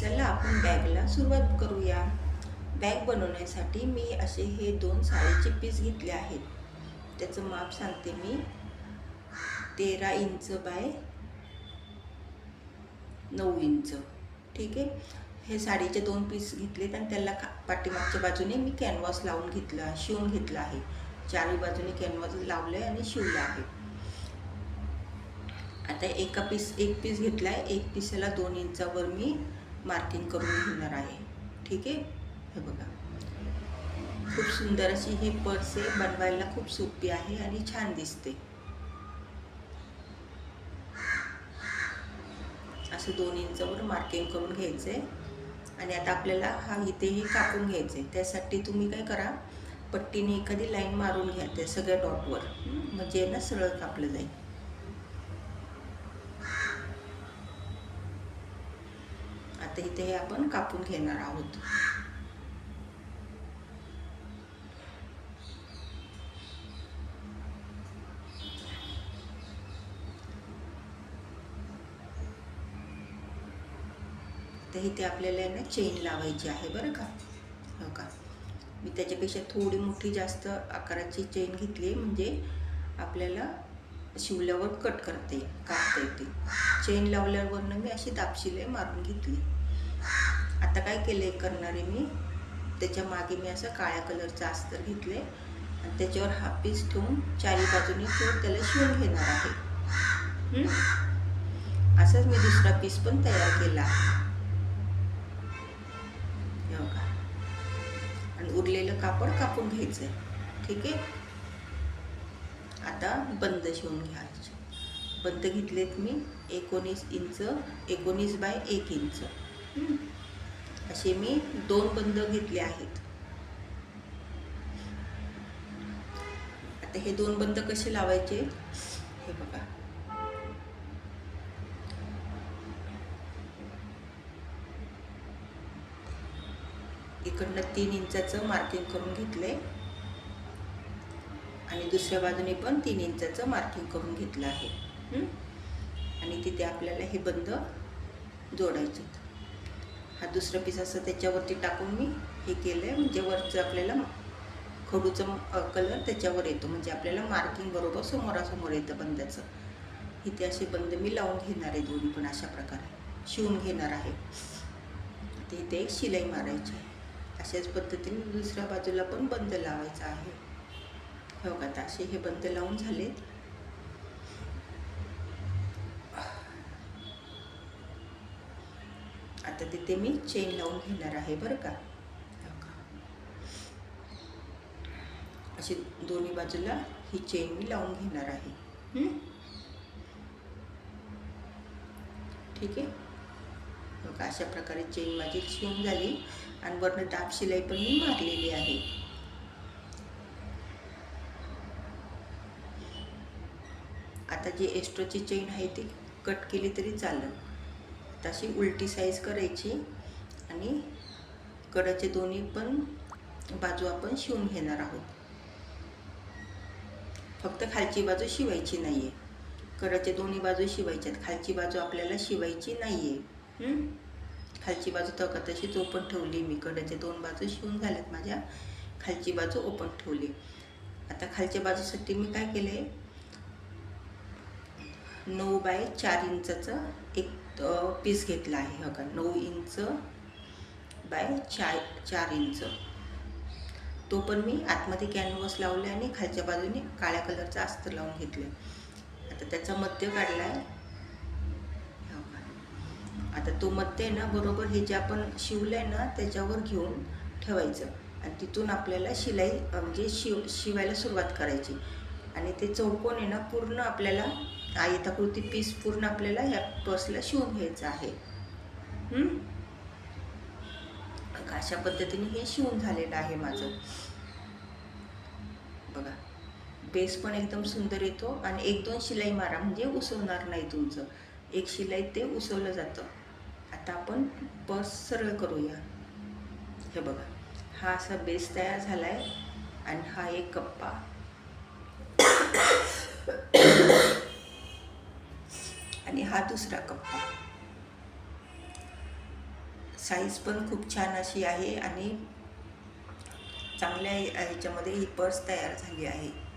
चला आपण बॅगला सुरुवात करूया. बॅग बनवण्यासाठी मी असे हे दोन साडीचे पीस घेतले आहेत. त्याचं माप सांगते मी. तेरा इंच बाय नऊ इंच. ठीक आहे? हे साडीचे दोन पीस घेतलेत आणि त्याला खा पाठीमागच्या बाजूने मी कॅनव्हास लावून घेतला शिवून घेतला आहे. चारही बाजूने कॅनव्हास लावलं आहे आणि शिवलं आहे. आता एका पीस एक पीस घेतला आहे एक पीसाला दोन इंचावर मी मार्किंग करून घेणार आहे. ठीक आहे? हे बघा. खूप सुंदर अशी ही पर्स आहे. बनवायला खूप सोपी आहे आणि छान दिसते. असं दोन इंचवर मार्किंग करून घ्यायचं आहे आणि आता आपल्याला हा इथेही कापून घ्यायचं आहे त्यासाठी तुम्ही काय करा पट्टीने एखादी लाईन मारून घ्या त्या सगळ्या डॉटवर. म्हणजे ना सरळ कापलं जाईल. तर इथे हे आपण कापून घेणार आहोत. तर इथे आपल्याला यांना चेन लावायची आहे बरं का? हो का? मी त्याच्यापेक्षा थोडी मोठी जास्त आकाराची चेन घेतली म्हणजे आपल्याला शिवल्यावर कट करते कापते कापता येते. चेन लावल्यावरनं मी अशी दापशिले मारून घेतली. आता काय केलं आहे करणारे मी? त्याच्यामागे मी असं काळ्या कलरचं अस्तर घेतले आणि त्याच्यावर हा पीस ठेवून चारी बाजूने ठेवून त्याला शिवून घेणार आहे. असंच असाच मी दुसरा पीस पण तयार केला. आहे बघा. आणि उरलेलं कापड कापून घ्यायचं आहे ठीक आहे? आता बंद शिवून घ्यायचे. बंद घेतलेत मी एकोणीस इंच एकोणीस बाय एक इंच. असे मी दोन बंद घेतले आहेत. आता हे दोन बंद कसे लावायचे? हे बघा. इकडनं तीन इंचाचं मार्किंग करून घेतलंय. आणि दुसऱ्या बाजूने पण तीन इंचाचं मार्किंग करून घेतलं आहे. आणि तिथे आपल्याला हे बंद जोडायचे हा दुसरा पीस असं त्याच्यावरती टाकून मी हे केलं आहे म्हणजे वरचं आपल्याला खडूचं कलर त्याच्यावर येतो. म्हणजे आपल्याला मार्किंग बरोबर समोरासमोर येतं बंदाचं इथे असे बंद मी लावून घेणार आहे दोन्ही पण अशा प्रकारे. शिवून घेणार आहे. ते इथे एक शिलाई मारायची आहे. अशाच पद्धतीने दुसऱ्या बाजूला पण बंद लावायचा आहे. हो का? तर असे हे बंद लावून झालेत. आता तिथे मी चेन लावून घेणार आहे बरं का? हो अशी दोन्ही बाजूला ही चेन मी लावून घेणार आहे? ठीक आहे? का अशा प्रकारे चेन माझी शिवून झाली आणि वरनं दाब शिलाई पण मी मारलेली आहे. आता जी एक्स्ट्राची चेन आहे ती कट केली तरी चालेल. तशी उलटी साईज करायची आणि कडाचे दोन्ही पण बाजू आपण शिवून घेणार आहोत. फक्त खालची बाजू शिवायची नाही आहे कडाच्या दोन्ही बाजू शिवायच्यात. खालची बाजू आपल्याला शिवायची नाही आहे खालची बाजू तका तशीच ओपन ठेवली मी. कडाच्या दोन बाजू शिवून झाल्यात माझ्या. खालची बाजू ओपन ठेवली. आता खालच्या बाजूसाठी मी काय केलं आहे नऊ बाय चार इंचाचं एक पीस घेतला आहे हो का? नऊ इंच बाय चार चार इंच तो पण मी आतमध्ये कॅनव्हस लावले आणि खालच्या बाजूने काळ्या कलरचा अस्तर लावून घेतलं आता त्याचा मध्य काढला आहे हो का. आता तो मध्य आहे ना बरोबर हे जे आपण शिवलं आहे ना त्याच्यावर घेऊन ठेवायचं. आणि तिथून आपल्याला शिलाई म्हणजे शिव शिवायला सुरुवात करायची. आणि ते चौकोन आहे ना पूर्ण आपल्याला आयताकृती पीस पूर्ण आपल्याला ह्या पर्सला शिवून घ्यायचं आहे. अशा पद्धतीने हे शिवून झालेलं आहे माझं. बघा बेस पण एकदम सुंदर येतो आणि एक दोन शिलाई मारा म्हणजे उसवणार नाही तुमचं. एक शिलाई ते उसवलं जातं. आता आपण पर्स सरळ करूया. हे बघा हा असा बेस तयार झाला आहे आणि हा एक कप्पा. हा दुसरा कप्पा. साईज पण खूप छान अशी आहे आणि चांगल्या ह्याच्यामध्ये ही पर्स तयार झाली आहे.